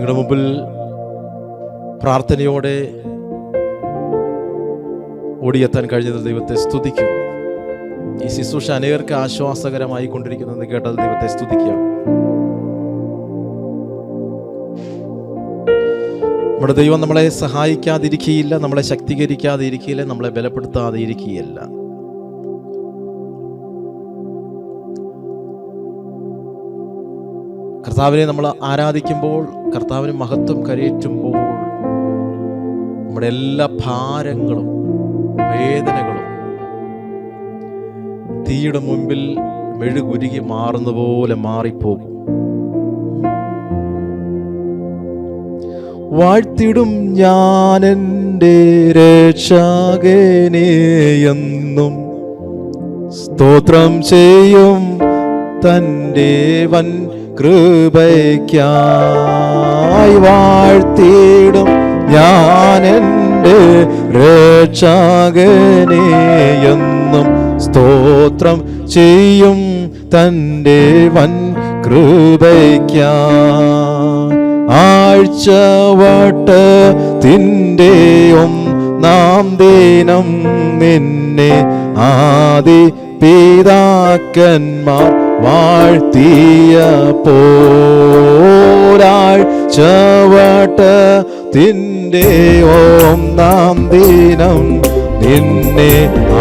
നിങ്ങളുടെ മുമ്പിൽ പ്രാർത്ഥനയോടെ ഓടിയെത്താൻ കഴിഞ്ഞത് ദൈവത്തെ സ്തുതിക്കും. ഈ ശുശ്രൂഷ അനേകർക്ക് ആശ്വാസകരമായി കൊണ്ടിരിക്കുന്നത് കേട്ടത് ദൈവത്തെ സ്തുതിക്കുക നമ്മുടെ ദൈവം നമ്മളെ സഹായിക്കാതിരിക്കുകയില്ല നമ്മളെ ശക്തീകരിക്കാതിരിക്കുകയില്ല നമ്മളെ ബലപ്പെടുത്താതെ കർത്താവിനെ നമ്മൾ ആരാധിക്കുമ്പോൾ കർത്താവിന് മഹത്വം കരയേറ്റുമ്പോൾ നമ്മുടെ എല്ലാ ഭാരങ്ങളും വേദനകളും തീയുടെ മുമ്പിൽ മെഴുകുരുകി മാറുന്ന പോലെ മാറിപ്പോകും. വാഴ്ത്തിടും ഞാൻ എന്റെ രക്ഷകനെ എന്നും. സ്തോത്രം ചെയ്യും തന്റെ വൻ കൃപയ്ക്കായി വാഴ്ത്തിടും ഞാൻ എന്റെ രക്ഷകനെ എന്നും സ്തോത്രം ചെയ്യും തന്റെ വൻ കൃപയ്ക്ക. ആഴ്ചവട്ട് തിന്റെ ഒന്നാം ദിനം നിന്നെ ആദി പിതാക്കന്മാർ വാഴ്ത്തിയ പോരാൾ ചവട്ട തിന്റെ ഓം നാം ദിനം നിന്നെ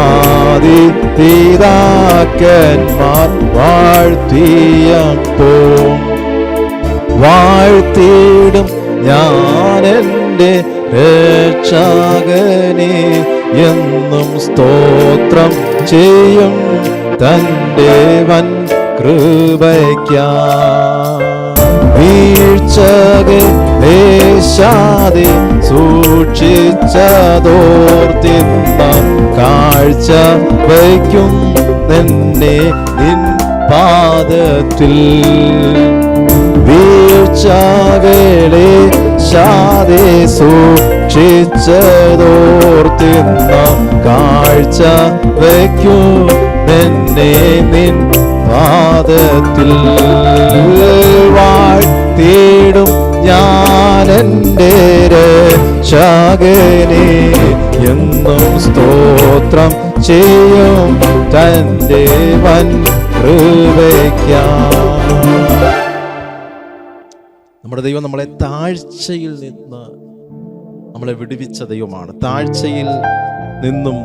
ആദി പിതാക്കന്മാർ വാഴ്ത്തിയപ്പോ വാഴ്ത്തിയിടും ഞാനെന്റെ രക്ഷകനെ എന്നും സ്തോത്രം ചെയ്യും തന്റെ വൻ കൃപയ്ക്കാ. സൂക്ഷിച്ചതോർത്തിന്ന കാഴ്ച വയ്ക്കും നിന്നെ നിൻ പാദത്തിൽ. വീഴ്ചകളെ ശാതെ സൂക്ഷിച്ചതോർത്തിന്ന കാഴ്ച വയ്ക്കൂ എന്നെ നിൻ പാദത്തിൽ വാഴ്ത്തിയിടും ഞാനെന്റെ രക്ഷകനെ എന്നും സ്തോത്രം ചെയ്യും തന്റെ വൻ കൃപയ്ക്കാം. നമ്മുടെ ദൈവം നമ്മളെ താഴ്ചയിൽ നിന്ന് നമ്മളെ വിടുവിച്ച ദൈവമാണ്. താഴ്ചയിൽ നിന്നും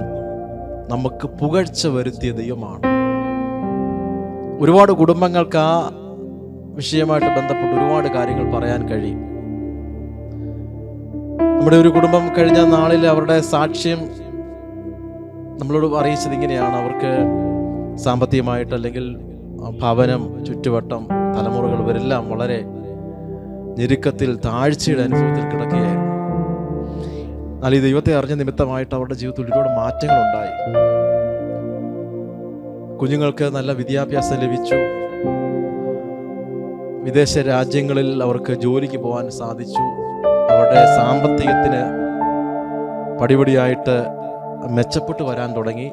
നമുക്ക് പുകഴ്ച വരുത്തിയ ദൈവമാണ്. ഒരുപാട് കുടുംബങ്ങൾക്ക് ആ വിഷയമായിട്ട് ബന്ധപ്പെട്ട് ഒരുപാട് കാര്യങ്ങൾ പറയാൻ കഴിയും. നമ്മുടെ ഒരു കുടുംബം കഴിഞ്ഞ നാളിൽ അവരുടെ സാക്ഷ്യം നമ്മളോട് അറിയിച്ചത് ഇങ്ങനെയാണ്. അവർക്ക് സാമ്പത്തികമായിട്ട് അല്ലെങ്കിൽ ഭവനം ചുറ്റുവട്ടം തലമുറകൾ ഇവരെല്ലാം വളരെ ഞെരുക്കത്തിൽ താഴ്ചയുടെ അനുഭവത്തിൽ കിടക്കുകയായിരുന്നു. എന്നാൽ ഈ ദൈവത്തെ അറിഞ്ഞ നിമിത്തമായിട്ട് അവരുടെ ജീവിതത്തിൽ ഒരുപാട് മാറ്റങ്ങൾ ഉണ്ടായി കുഞ്ഞുങ്ങൾക്ക് നല്ല വിദ്യാഭ്യാസം ലഭിച്ചു. വിദേശ രാജ്യങ്ങളിൽ അവർക്ക് ജോലിക്ക് പോകാൻ സാധിച്ചു. അവരുടെ സാമ്പത്തികത്തിന് പടിപടിയായിട്ട് മെച്ചപ്പെട്ടു വരാൻ തുടങ്ങി.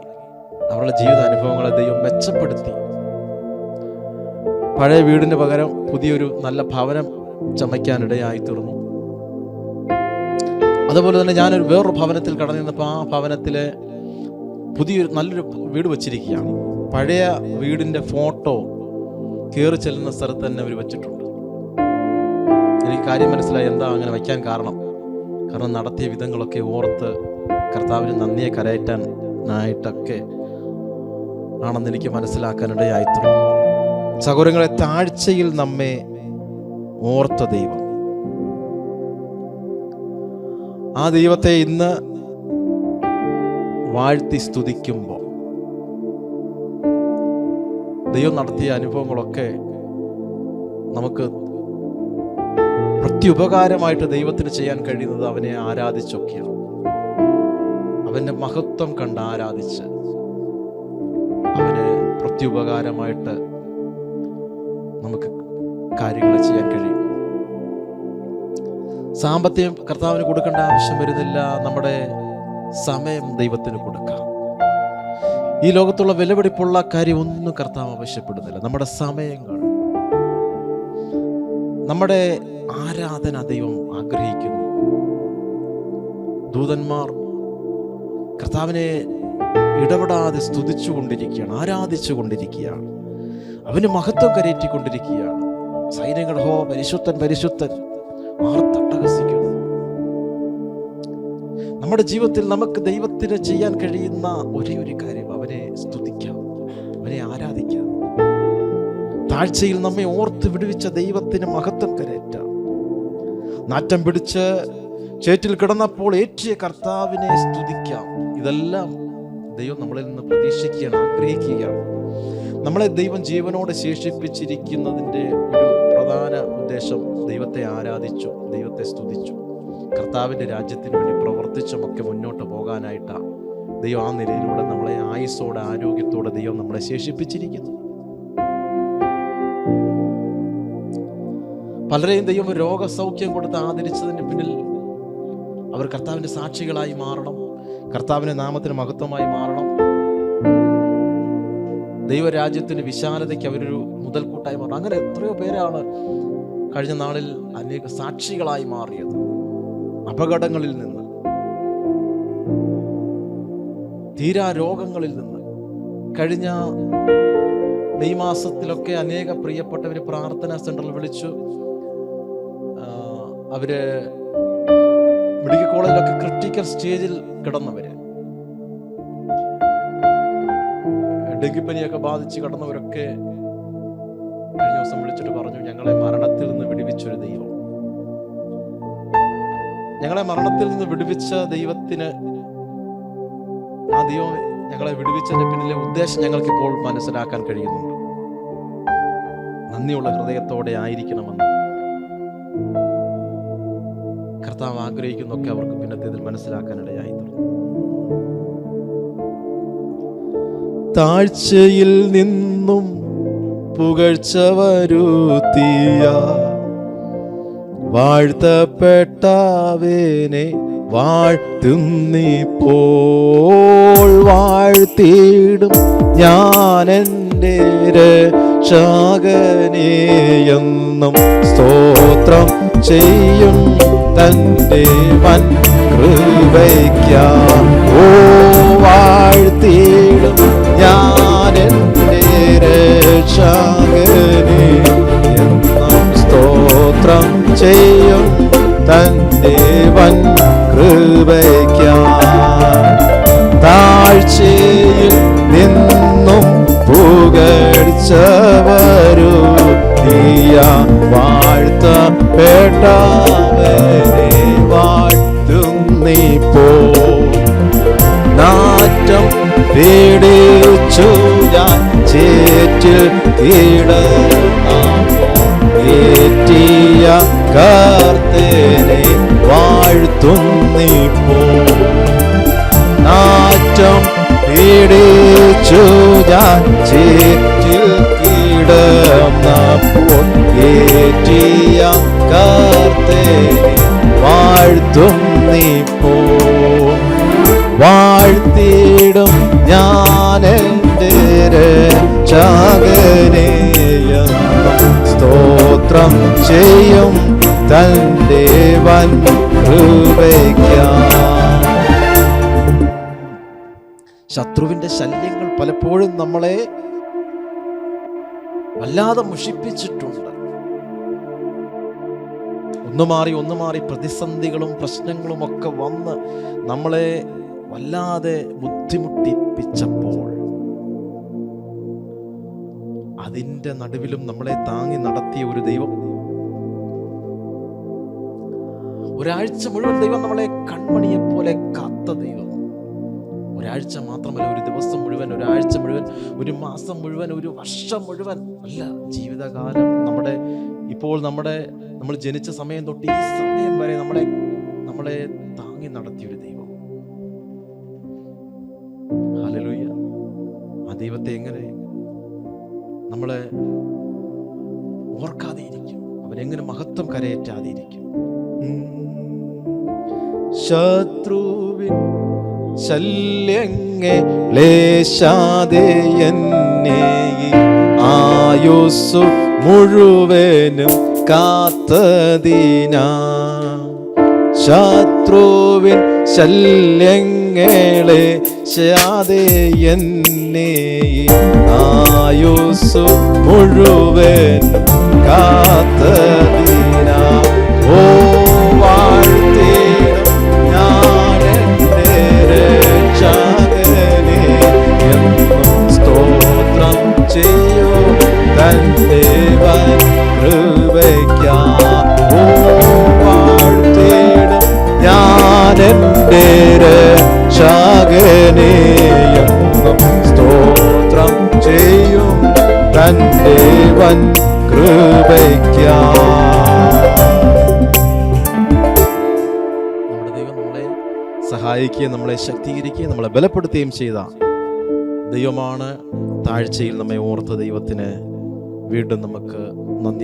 അവരുടെ ജീവിത അനുഭവങ്ങളെ ദൈവം മെച്ചപ്പെടുത്തി. പഴയ വീടിന് പകരം പുതിയൊരു നല്ല ഭവനം ചമയ്ക്കാനിടയായി തീർന്നു. അതുപോലെ തന്നെ ഞാനൊരു വേറൊരു ഭവനത്തിൽ കടന്നു നിന്നപ്പോൾ ആ ഭവനത്തിലെ പുതിയൊരു നല്ലൊരു വീട് വച്ചിരിക്കുകയാണ്. പഴയ വീടിന്റെ ഫോട്ടോ കയറി ചെല്ലുന്ന സ്ഥലത്ത് തന്നെ അവർ വെച്ചിട്ടുണ്ട്. എനിക്ക് കാര്യം മനസ്സിലായി എന്താ അങ്ങനെ വയ്ക്കാൻ കാരണം. കാരണം നടത്തിയ വിധങ്ങളൊക്കെ ഓർത്ത് കർത്താവിന് നന്ദിയെ കരയറ്റാൻ ആയിട്ടൊക്കെ ആണെന്ന് എനിക്ക് മനസ്സിലാക്കാനിടയായിത്തുള്ളൂ സഹോദരങ്ങളെ താഴ്ചയിൽ നമ്മെ ഓർത്ത ദൈവം. ആ ദൈവത്തെ ഇന്ന് വാഴ്ത്തി സ്തുതിക്കുമ്പോൾ ദൈവം നടത്തിയ അനുഭവങ്ങളൊക്കെ നമുക്ക് പ്രത്യുപകാരമായിട്ട് ദൈവത്തിന് ചെയ്യാൻ കഴിയുന്നത് അവനെ ആരാധിച്ചൊക്കെയാണ്. അവന്റെ മഹത്വം കണ്ട് ആരാധിച്ച് അവന് പ്രത്യുപകാരമായിട്ട് നമുക്ക് കാര്യങ്ങൾ ചെയ്യാൻ കഴിയും. സാമ്പത്തികം കർത്താവിന് കൊടുക്കേണ്ട ആവശ്യം വരുന്നില്ല. നമ്മുടെ സമയം ദൈവത്തിന് കൊടുക്കാം. ഈ ലോകത്തുള്ള വിലപിടിപ്പുള്ള കാര്യം ഒന്നും കർത്താവ് ആവശ്യപ്പെടുന്നില്ല. നമ്മുടെ സമയങ്ങൾ നമ്മുടെ ആരാധന ദൈവം ആഗ്രഹിക്കുന്നു. ദൂതന്മാർ കർത്താവിനെ ഇടപെടാതെ സ്തുതിച്ചു കൊണ്ടിരിക്കുകയാണ് ആരാധിച്ചു കൊണ്ടിരിക്കുകയാണ് അവന് മഹത്വം കരയറ്റിക്കൊണ്ടിരിക്കുകയാണ് സൈന്യങ്ങൾ ഹോ പരിശുദ്ധൻ പരിശുദ്ധൻ ആർത്തട്ടഹസിക്കുന്നു. നമ്മുടെ ജീവിതത്തിൽ നമുക്ക് ദൈവത്തിന് ചെയ്യാൻ കഴിയുന്ന ഒരേ ഒരു കാര്യം അവനെ സ്തുതിക്കാം അവനെ ആരാധിക്കാം. താഴ്ചയിൽ നമ്മെ ഓർത്ത് വിടുവിച്ച ദൈവത്തിന് മഹത്വം കരയറ്റാം നാറ്റം പിടിച്ച് ചേറ്റിൽ കിടന്നപ്പോൾ ഏറ്റിയ കർത്താവിനെ സ്തുതിക്കാം. ഇതെല്ലാം ദൈവം നമ്മളിൽ നിന്ന് പ്രതീക്ഷിക്കുകയാണ് ആഗ്രഹിക്കുകയാണ്. നമ്മളെ ദൈവം ജീവനോടെ ശേഷിപ്പിച്ചിരിക്കുന്നതിന്റെ ഒരു പ്രധാന ഉദ്ദേശം ദൈവത്തെ ആരാധിച്ചു ദൈവത്തെ സ്തുതിച്ചു. കർത്താവിന്റെ രാജ്യത്തിന് വേണ്ടി പ്രവർത്തിച്ചുമൊക്കെ മുന്നോട്ട് പോകാനായിട്ടാണ്. ദൈവം ആ നിലയിലൂടെ നമ്മളെ ആയുസ്സോടെ ആരോഗ്യത്തോടെ ദൈവം നമ്മളെ ശേഷിപ്പിച്ചിരിക്കുന്നു. പലരെയും ദൈവം രോഗസൗഖ്യം കൊടുത്ത് ആദരിച്ചതിന് പിന്നിൽ അവർ കർത്താവിന്റെ സാക്ഷികളായി മാറണം. കർത്താവിന്റെ നാമത്തിന് മഹത്വമായി മാറണം. ദൈവരാജ്യത്തിന് വിശാലതയ്ക്ക് അവരൊരു മുതൽക്കൂട്ടായി മാറണം. അങ്ങനെ എത്രയോ പേരാണ് കഴിഞ്ഞ നാളിൽ അനേക സാക്ഷികളായി മാറിയത്. അപകടങ്ങളിൽ നിന്ന് തീരാ രോഗങ്ങളിൽ നിന്ന് കഴിഞ്ഞ മെയ് മാസത്തിലൊക്കെ അനേക പ്രിയപ്പെട്ടവർ പ്രാർത്ഥനാ സെന്ററിൽ വിളിച്ചു. അവർ മെഡിക്കൽ കോളേജിലൊക്കെ ക്രിട്ടിക്കൽ സ്റ്റേജിൽ കിടന്നവര്. ഡെങ്കിപ്പനിയൊക്കെ ബാധിച്ച് കിടന്നവരൊക്കെ കഴിഞ്ഞ ദിവസം വിളിച്ചിട്ട് പറഞ്ഞു ഞങ്ങളെ മരണത്തിൽ നിന്ന് വിടുവിച്ചൊരു ദൈവം. ഞങ്ങളെ മരണത്തിൽ നിന്ന് വിടുവിച്ച ദൈവത്തിന് ദൈവം ഞങ്ങളെ വിടുവിച്ചതിന്റെ പിന്നിലെ ഉദ്ദേശം ഞങ്ങൾക്ക് ഇപ്പോൾ മനസ്സിലാക്കാൻ കഴിയുന്നുണ്ട്. നന്ദിയുള്ള ഹൃദയത്തോടെ ആയിരിക്കണമെന്ന്. കർത്താവ് ആഗ്രഹിക്കുന്നൊക്കെ അവർക്ക് പിന്നത്തേതിൽ മനസ്സിലാക്കാനിടയായി താഴ്ചയിൽ നിന്നും പുകഴ്ച വരുത്തിയ വാഴ്ത്തപ്പെട്ടവനെ വാഴ്ത്തുന്നിപ്പോൾ വാഴ്ത്തിയിടും ഞാൻ എന്റെ രക്ഷകനെ എന്നും സ്തോത്രം ചെയ്യും തന്റെ വൻ കൃപയ്ക്കാം. ഓ വാഴ്ത്തിയിടും ഞാൻ എന്റെ രക്ഷകനെ എന്നും സ്തോത്രം ചെയ്യും തന്റെ വൻ കൃപയ്ക്കാം താഴ്ചയിൽ നിന്നും പുകഴ്ചവരു നീയ വാഴ്ത്തപ്പെട്ടവനെ വാഴ്ത്തുന്നിപ്പോ നാറ്റം പീഡിച്ചു ഞാൻ ചേറ്റിൽ കീടേറ്റിയ കർത്തനെ വാഴ്ത്തുന്നിപ്പോ നാറ്റം പീഡിച്ചു ഞാൻ ചേറ്റിൽ കിടന്നപ്പോൾ ഏറ്റിയ കർത്തനെ വാഴ്ത്തുന്നിപ്പോ. വാഴ്ത്തിയിടും ഞാൻ എന്റെ സ്തോത്രം ചെയ്യും തന്റെ വൻ ശത്രുവിന്റെ ശല്യങ്ങൾ പലപ്പോഴും നമ്മളെ വല്ലാതെ മുഷിപ്പിച്ചിട്ടുണ്ട്. ഒന്ന് മാറി ഒന്ന് മാറി പ്രതിസന്ധികളും പ്രശ്നങ്ങളും ഒക്കെ വന്ന് നമ്മളെ വല്ലാതെ ബുദ്ധിമുട്ടിപ്പിച്ചപ്പോൾ അതിന്റെ നടുവിലും നമ്മളെ താങ്ങി നടത്തിയ ഒരു ദൈവം ഒരാഴ്ച മുഴുവൻ ദൈവം നമ്മളെ കൺമണിയെ പോലെ കാത്ത ദൈവം. ഒരാഴ്ച മാത്രമല്ല ഒരു ദിവസം മുഴുവൻ ഒരാഴ്ച മുഴുവൻ ഒരു മാസം മുഴുവൻ ഒരു വർഷം മുഴുവൻ അല്ല ജീവിതകാലം നമ്മുടെ ഇപ്പോൾ നമ്മുടെ നമ്മൾ ജനിച്ച സമയം തൊട്ട് ഈ സമയം വരെ നമ്മളെ നമ്മളെ താങ്ങി നടത്തിയ ഒരു ദൈവം. ഹല്ലേലൂയ. ആ ദൈവത്തെ എങ്ങനെ നമ്മളെ ഓർക്കാതെ ഇരിക്കും? അവനെങ്ങനെ മഹത്വം കരയേറ്റാതെ ഇരിക്കും. ശത്രുവിൻ ശല്യങ്ങെ ലേശാതെ എന്നെ ആയുസ് മുഴുവനും കാത്തതിനാ. ശത്രുവിൻ ശല്യങ്ങളെ ശാതെ എന്നെ ആയുസ് മുഴുവൻ കാത്തതിനാ. ഓ നമ്മുടെ ദൈവം നമ്മളെ സഹായിക്കുകയും നമ്മളെ ശക്തീകരിക്കുകയും നമ്മളെ ബലപ്പെടുത്തുകയും ചെയ്ത ദൈവമാണ് താഴ്ചയിൽ നമ്മെ ഓർത്ത ദൈവത്തിന് വീണ്ടും നമുക്ക് നന്ദി